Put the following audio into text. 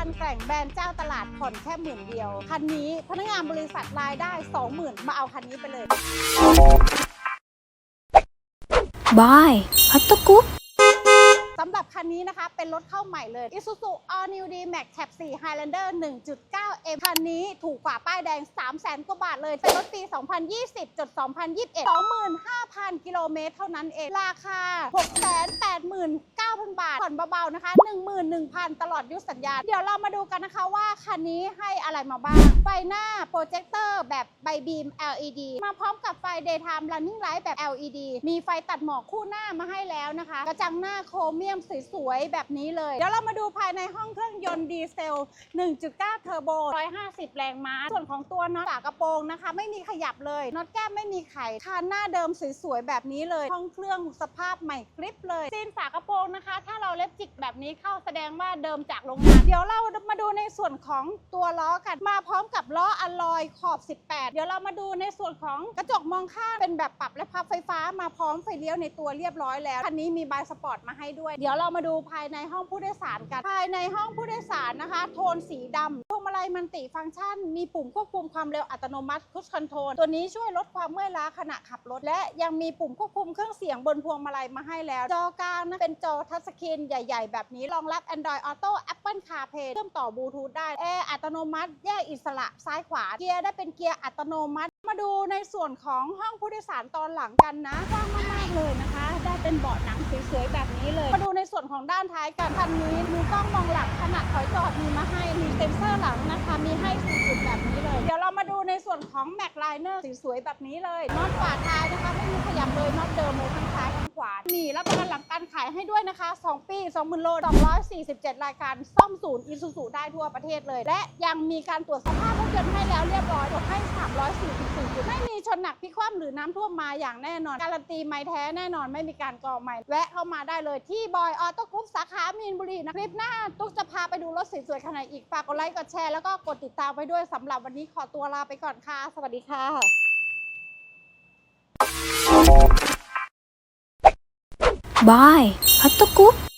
คันแกร่งแบรนด์เจ้าตลาดผ่อนแค่หมื่นเดียว คันนี้พนักงานบริษัทรายได้ 20,000 มาเอาคันนี้ไปเลย บายพัตตกุ๊ก สำหรับคันนี้นะคะ เป็นรถเข้าใหม่เลย Isuzu All New D Max Cab 4 Highlander 1.9 M คันนี้ถูกกว่าป้ายแดง 3 0 0 0 0 0กว่าบาทเลย เป็นรถปี 2020จด2021 25,000 กิโลเมตรเท่านั้นเอง ราคา 689,000 บาท ผ่อนเบาๆ นะคะ 11,000 ตลอดยุสัญญา เดี๋ยวเรามาดูกันนะคะว่า คันนี้ให้อะไรมาบ้าง ไฟหน้าโปรเจคเตอร์แบบใบบีม LED มาพร้อมกับไฟ Daytime Running Light แบบ LED มีไฟตัดหมอกคู่หน้ามาให้แล้วนะคะ กระจังหน้าโครเมียมสวยๆแบบนี้เลย เดี๋ยวเรามาดูภายในห้องเครื่องยนต์ดีเซล 1.9 เทอร์โบ 150 แรงม้า ส่วนของตัวน็อตฝากระโปรงนะคะ ไม่มีขยับเลยน็อตแก้มไม่มีไขคานหน้าเดิมสวยๆแบบนี้เลย ห้องเครื่องสภาพใหม่กริบเลยซีนฝากระโปรงนะคะ ถ้าเราเล็บจิกแบบนี้เข้าแสดงว่าเดิมจากโรงงาน เดี๋ยวเรามาดูในส่วนของตัวล้อกันมาพร้อมกับล้ออะลอยขอบ 18 เดี๋ยวเรามาดูในส่วนของกระจกมองข้างเป็นแบบปรับและพับไฟฟ้ามาพร้อมไฟเลี้ยวในตัวเรียบร้อยแล้วคันนี้มีบายสปอร์ตมาให้ด้วยเดี๋ยวเรามาดูภายในห้องผู้โดยสารกัน ภายในห้องผู้โดยสารนะคะ โทนสีดำพวงมาลัยมันติฟังก์ชัน มีปุ่มควบคุมความเร็วอัตโนมัติพุชคอนโทรลตัวนี้ช่วยลดความเมื่อยล้าขณะขับรถ และยังมีปุ่มควบคุมเครื่องเสียงบนพวงมาลัยมาให้แล้ว จอกลางนะเป็นจอทัชสกรีนใหญ่ ๆ แบบนี้รองรับ Android Auto Apple CarPlay เชื่อมต่อบลูทูธได้แอร์อัตโนมัติแยกอิสระซ้ายขวาเกียร์ได้เป็นเกียร์อัตโนมัติ มาดูในส่วนของห้องผู้โดยสารตอนหลังกันนะกว้างมากๆเลยนะคะ ได้เป็นเบาะหนังสวยๆแบบนี้เลยมาดูในส่วน ของด้านท้ายกันคันนี้มีกล้องมองหลังขนาดถอยจอดมีมาให้มีเซ็นเซอร์หลังนะคะ มีให้4จุดแบบนี้เลย เดี๋ยวเรามาดูในส่วนของแม็กไลเนอร์สวยๆแบบนี้เลยน็อตฝาท้ายนะคะไม่มีขยับเลยน็อตเดิมเลยทั้งซ้ายทั้งขวานี่รับประกันหลังการขายให้ด้วยนะคะ 2 ปี 20,000 โล 247 รายการซ่อมศูนย์อีซูซูได้ทั่วประเทศเลย และยังมีการตรวจสภาพรถยนต์ให้แล้วเรียบร้อยตรวจให้ 344จุดไม่มี นหนักพิกคว่ำหรือน้ำท่วมมาอย่างแน่นอน การันตีไม่แท้แน่นอนไม่มีการก่อใหม่แวะเข้ามาได้เลยที่บอยออโต้กรุ๊ปสาขามีนบุรีนะคลิปหน้าตุ๊กจะพาไปดูรถสวยๆคันไหนอีกฝากกดไลค์กดแชร์แล้วก็กดติดตามไว้ด้วยสำหรับวันนี้ขอตัวลาไปก่อนค่ะ สวัสดีค่ะบายพัตตกุ๊ป